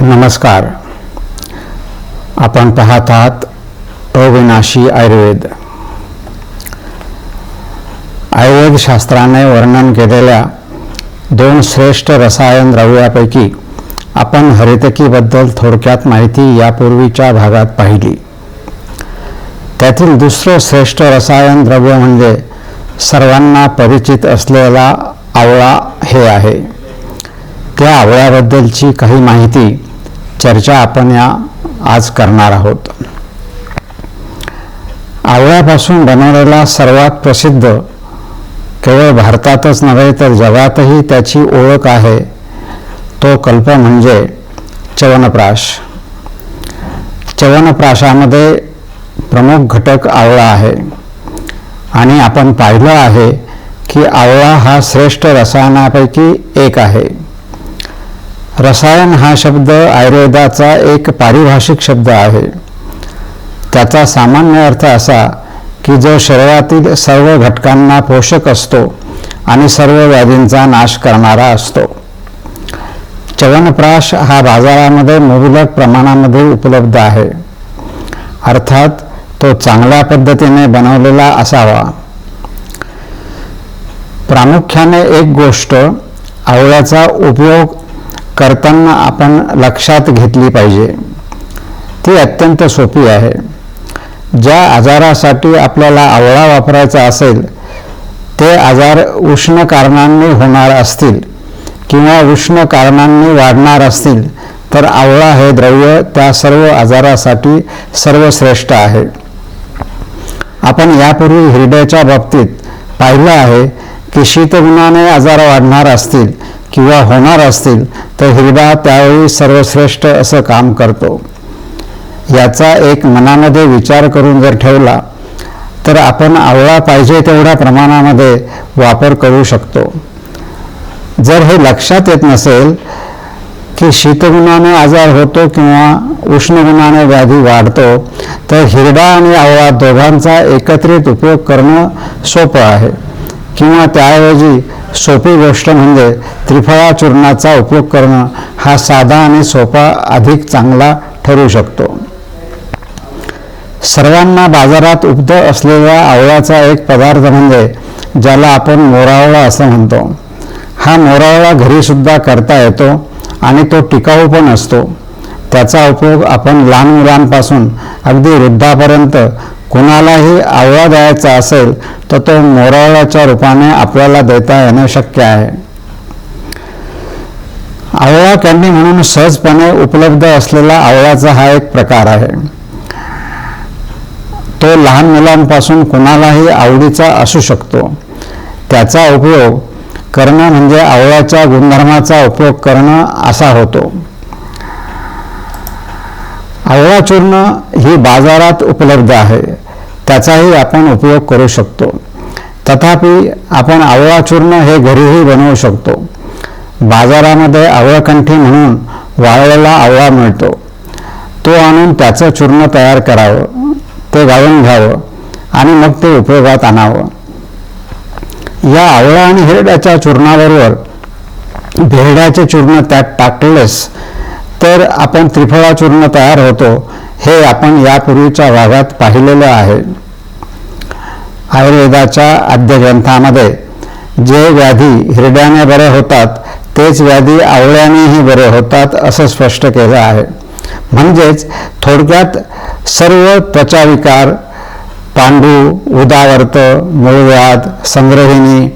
नमस्कार. आपण पाहत आहात अविनाशी आयुर्वेद. आयुर्वेद शास्त्राने वर्णन केलेल्या दोन श्रेष्ठ रसायन द्रव्यापैकी आपण हरितकीबद्दल थोडक्यात माहिती यापूर्वीच्या भागात पाहिली. त्यातील दुसरं श्रेष्ठ रसायन द्रव्य म्हणजे सर्वांना परिचित असलेला आवळा हे आहे. त्या आवळ्याबद्दलची काही माहिती चर्चा आपण या आज करणार आहोत. आवळ्यापासून बनवलेला सर्वात प्रसिद्ध केवळ भारतातच नव्हे तर जगातही त्याची ओळख आहे तो कल्प म्हणजे चवनप्राश चवनप्राशामध्ये प्रमुख घटक आवळा आहे. आणि आपण पाहिलं आहे की आवळा हा श्रेष्ठ रसायनापैकी एक आहे. रसायन हा शब्द आयुर्वेदाचा एक पारिभाषिक शब्द आहे. त्याचा सामान्य अर्थ असा की जो शरीरातील सर्व घटकांना पोषक असतो आणि सर्व व्याधींचा नाश करणारा असतो. चवनप्राश हा बाजारामध्ये मुबलक प्रमाणामध्ये उपलब्ध आहे. अर्थात तो चांगल्या पद्धतीने बनवलेला असावा. प्रामुख्याने एक गोष्ट आवळ्याचा उपयोग करताना आपण लक्षात घेतली पाहिजे. ती अत्यंत सोपी आहे. ज्या आजारासाठी आपल्याला आवळा वापरायचा असेल ते आजार उष्ण कारणांनी होणार असतील किंवा उष्ण कारणांनी वाढणार असतील तर आवळा हे द्रव्य त्या सर्व आजारासाठी सर्वश्रेष्ठ आहे. आपण यापूर्वी हृदयाच्या बाबतीत पाहिलं आहे की शीतगुणाने आजार वाढणार असतील किंवा होणार असतील तर हिरडा त्यावेळी सर्वश्रेष्ठ असं काम करतो. याचा एक मनामध्ये विचार करून जर ठेवला तर आपण आवळा पाहिजे तेवढ्या प्रमाणामध्ये वापर करू शकतो. जर हे लक्षात येत नसेल की शीतगुणाने आजार होतो किंवा उष्णगुणाने व्याधी वाढतो तर हिरडा आणि आवळा दोघांचा एकत्रित उपयोग करणं सोपं आहे. किंवा त्याऐवजी सोपी गोष्ट म्हणजे त्रिफळा चूर्णाचा उपयोग करणं हा साधा आणि सोपा अधिक चांगला ठरू शकतो. सर्वांना बाजारात उपलब्ध असलेल्या आवळ्याचा एक पदार्थ म्हणजे ज्याला आपण मोरावळा असं म्हणतो. हा मोरावळा घरीसुद्धा करता येतो आणि तो टिकाऊ पण असतो. त्याचा उपयोग आपण लहान मुलांपासून अगदी वृद्धापर्यंत कुणालाही आवळा द्यायचा असेल तर तो मोरावळ्याच्या रूपाने आपल्याला देता येणं शक्य आहे. आवळा कॅन्डी म्हणून सहजपणे उपलब्ध असलेला आवळ्याचा हा एक प्रकार आहे. तो लहान मुलांपासून कुणालाही आवडीचा असू शकतो. त्याचा उपयोग करणं म्हणजे आवळ्याच्या गुणधर्माचा उपयोग करणं असा होतो. आवळा चूर्ण ही बाजारात उपलब्ध आहे. त्याचाही आपण उपयोग करू शकतो. तथापि आपण आवळा चूर्ण हे घरीही बनवू शकतो. बाजारामध्ये आवळकंठी म्हणून वाळलेला आवळा मिळतो. तो आणून त्याचं चूर्ण तयार करावं ते गाळून घ्यावं आणि मग ते उपयोगात आणावं. या आवळा आणि हिरड्याच्या चूर्णाबरोबर भेरड्याचे चूर्ण त्यात टाकलेस तर आपण त्रिफळाचूर्ण तयार होतो. हे आपण यापूर्वीच्या भागात पाहिलेलं आहे. आयुर्वेदाच्या आद्यग्रंथामध्ये जे व्याधी हिरड्याने बरे होतात तेच व्याधी आवळ्यानेही बरे होतात असं स्पष्ट केलं आहे. म्हणजेच थोडक्यात सर्व त्वचाविकार पांडू उदावर्त मूळव्याध संग्रहिणी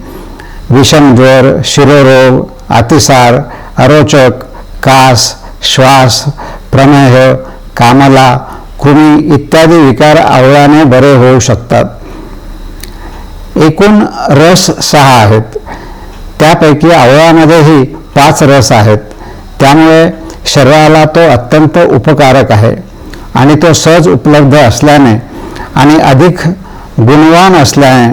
विषमज्वर शिरोरोग अतिसार अरोचक कास श्वास प्रमेह कामला कृमी इत्यादी विकार आवळाने बरे होऊ शकतात. एकूण रस सहा आहेत. त्यापैकी आवळामध्येही पाच रस आहेत. त्यामुळे शरीराला तो अत्यंत उपकारक आहे आणि तो सहज उपलब्ध असल्याने आणि अधिक गुणवान असल्याने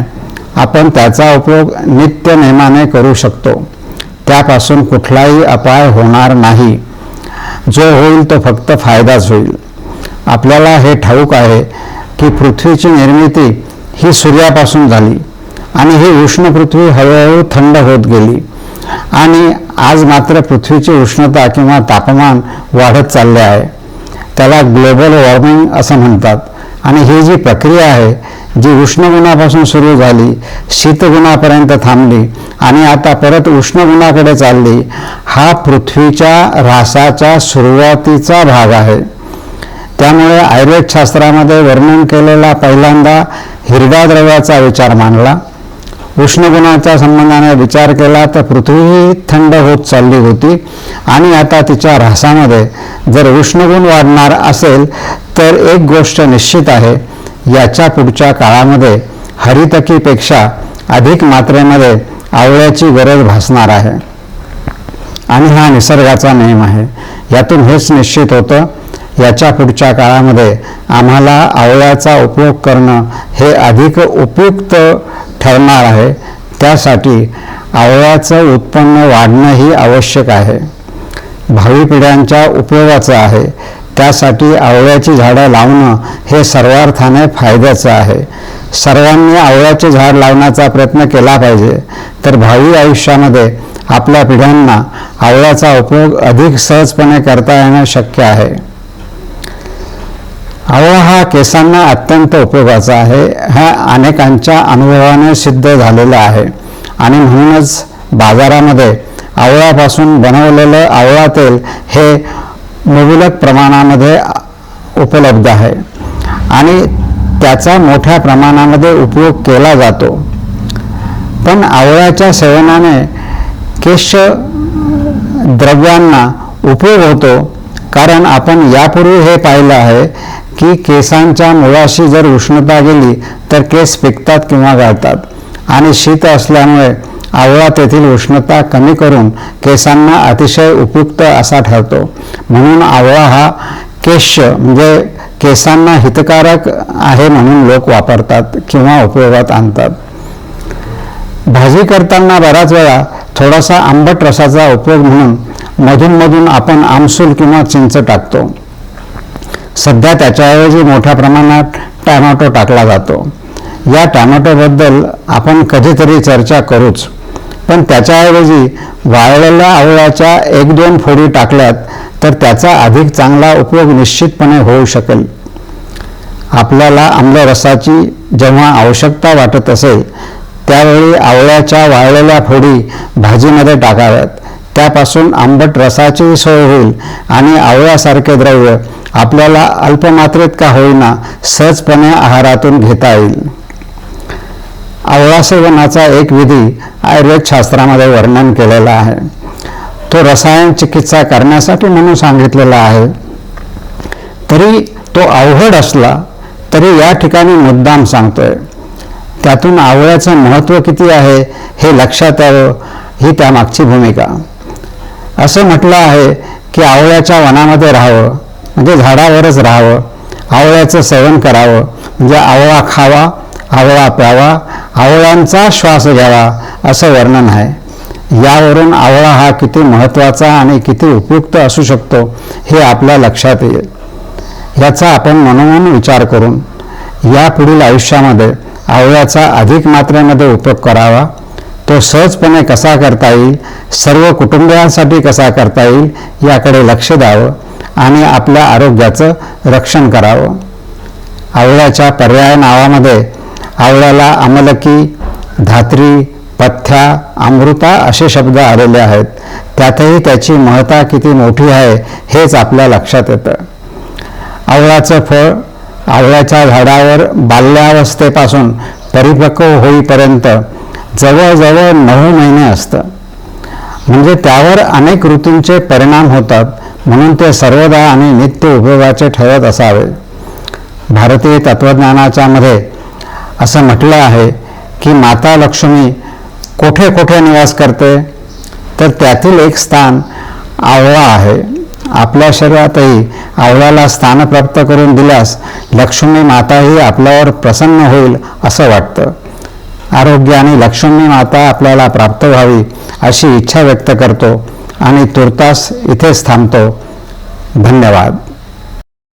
आपण त्याचा उपयोग नित्य नेमाने करू शकतो. त्यापासून कुठलाही अपाय होणार नाही. जो होईल तो फक्त फायदाच होईल. आपल्याला हे ठाऊक आहे की पृथ्वीची निर्मिती ही सूर्यापासून झाली आणि ही उष्ण पृथ्वी हळूहळू थंड होत गेली. आणि आज मात्र पृथ्वीची उष्णता किंवा तापमान वाढत चालले आहे. त्याला ग्लोबल वॉर्मिंग असं म्हणतात. आणि ही जी प्रक्रिया आहे जी उष्णगुणापासून सुरू झाली शीतगुणापर्यंत थांबली आणि आता परत उष्णगुणाकडे चालली हा पृथ्वीच्या ऱ्हासाच्या सुरुवातीचा भाग आहे. त्यामुळे आयुर्वेद शास्त्रामध्ये वर्णन केलेला पहिल्यांदा हिरव्या द्रव्याचा विचार मांडला. उष्णगुणाच्या संबंधाने विचार केला तर पृथ्वी थंड होत चालली होती. आणि आता तिच्या ऱ्हासामध्ये जर उष्णगुण वाढणार असेल तर एक गोष्ट निश्चित आहे. याच्या पुढच्या काळामध्ये हरितकीपेक्षा अधिक मात्रेमध्ये आवळ्याची गरज भासणार आहे. आणि हा निसर्गाचा नियम आहे. यातून हेच निश्चित होतं याच्या पुढच्या काळामध्ये आम्हाला आवळ्याचा उपयोग करणं हे अधिक उपयुक्त ठरणार आहे. त्यासाठी आवळ्याचं उत्पन्न वाढणंही आवश्यक आहे. भावी पिढ्यांच्या उपयोगाचं आहे. त्यासाठी आवळ्याची झाडं लावणं हे सर्वार्थाने फायद्याचं आहे. सर्वांनी आवळ्याचे झाड लावण्याचा प्रयत्न केला पाहिजे. तर भावी आयुष्यामध्ये आपल्या पिढ्यांना आवळ्याचा उपयोग अधिक सहजपणे करता येणं शक्य आहे. आवळा हा केसांना अत्यंत उपयोगाचा आहे. हा अनेकांच्या अनुभवाने सिद्ध झालेला आहे. आणि म्हणूनच बाजारामध्ये आवळ्यापासून बनवलेलं आवळा तेल हे मुबलक प्रमाणामध्ये उपलब्ध आहे. आणि त्याचा मोठ्या प्रमाणामध्ये उपयोग केला जातो. पण आवळ्याच्या सेवनाने केश द्रव्यांना उपयोग होतो. कारण आपण यापूर्वी हे पाहिलं आहे की केसांच्या मुळाशी जर उष्णता गेली तर केस पिकतात किंवा गळतात. आणि शीत असल्यामुळे आवळा तेथील उष्णता कमी करून केसांना अतिशय उपयुक्त असा ठरतो. म्हणून आवळा हा केश म्हणजे केसांना हितकारक आहे म्हणून लोक वापरतात किंवा उपयोगात आणतात. भाजी करताना बऱ्याच वेळा थोडासा आंबट रसाचा उपयोग म्हणून मधूनमधून आपण आमसूल किंवा चिंच टाकतो. सध्या त्याच्याऐवजी मोठ्या प्रमाणात टॅमॅटो टाकला जातो. या टॅमॅटोबद्दल आपण कधीतरी चर्चा करूच. पण त्याच्याऐवजी वाळलेल्या आवळ्याच्या एक दोन फोडी टाकल्यात तर त्याचा अधिक चांगला उपयोग निश्चितपणे होऊ शकेल. आपल्याला आम्लरसाची जेव्हा आवश्यकता वाटत असेल त्यावेळी आवळ्याच्या वाळलेल्या फोडी भाजीमध्ये टाकाव्यात. त्यापासून आंबट रसाची सोय होईल आणि आवळ्यासारखे द्रव्य आपल्याला अल्पमात्रेत का होईना सहजपणे आहारातून घेता येईल. आवळा सेवनाचा एक विधी आयुर्वेद शास्त्रामध्ये वर्णन केलेला आहे. तो रसायन चिकित्सा करण्यासाठी म्हणून सांगितलेला आहे. तरी तो अवघड असला तरी या ठिकाणी मुद्दाम सांगतोय. त्यातून आवळ्याचं महत्त्व किती आहे हे लक्षात यावं ही त्यामागची भूमिका. असं म्हटलं आहे की आवळ्याच्या वनामध्ये राहावं. म्हणजे झाडावरच राहावं. आवळ्याचं सेवन करावं. म्हणजे आवळा खावा आवळा प्यावा आवळ्यांचा श्वास घ्यावा असं वर्णन आहे. यावरून आवळा हा किती महत्त्वाचा आणि किती उपयुक्त असू शकतो हे आपल्या लक्षात येईल. याचा आपण मनोमन विचार करून या पुढील आयुष्यामध्ये आवळ्याचा अधिक मात्रेमध्ये उपयोग करावा. तो सहजपणे कसा करता येईल सर्व कुटुंबियांसाठी कसा करता येईल याकडे लक्ष द्यावं. आणि आपल्या आरोग्याचं रक्षण करावं. आवळ्याच्या पर्याय नावामध्ये आवळ्याला अमलकी धात्री पथ्या अमृता असे शब्द आलेले आहेत. त्यातही त्याची महत्ता किती मोठी आहे हेच आपल्या लक्षात येतं. आवळाचं फळ आवळ्याच्या झाडावर बाल्यावस्थेपासून परिपक्व होईपर्यंत जवळजवळ नऊ महिने असतं. म्हणजे त्यावर अनेक ऋतूंचे परिणाम होतात. म्हणून ते सर्वदा आणि नित्य उपयोगाचे ठरत असावे. भारतीय तत्त्वज्ञानाच्या मध्ये असं म्हटलं आहे की माता लक्ष्मी कोठे कोठे निवास करते तर त्यातील एक स्थान आवळा आहे. आपल्या शरीरातही आवळ्याला स्थान प्राप्त करून दिल्यास लक्ष्मी माताही आपल्यावर प्रसन्न होईल असं वाटतं. आरोग्य आणि लक्ष्मी माता आपल्याला प्राप्त व्हावी अशी इच्छा व्यक्त करतो. आणि तुर्तास इथेच थांबतो. धन्यवाद.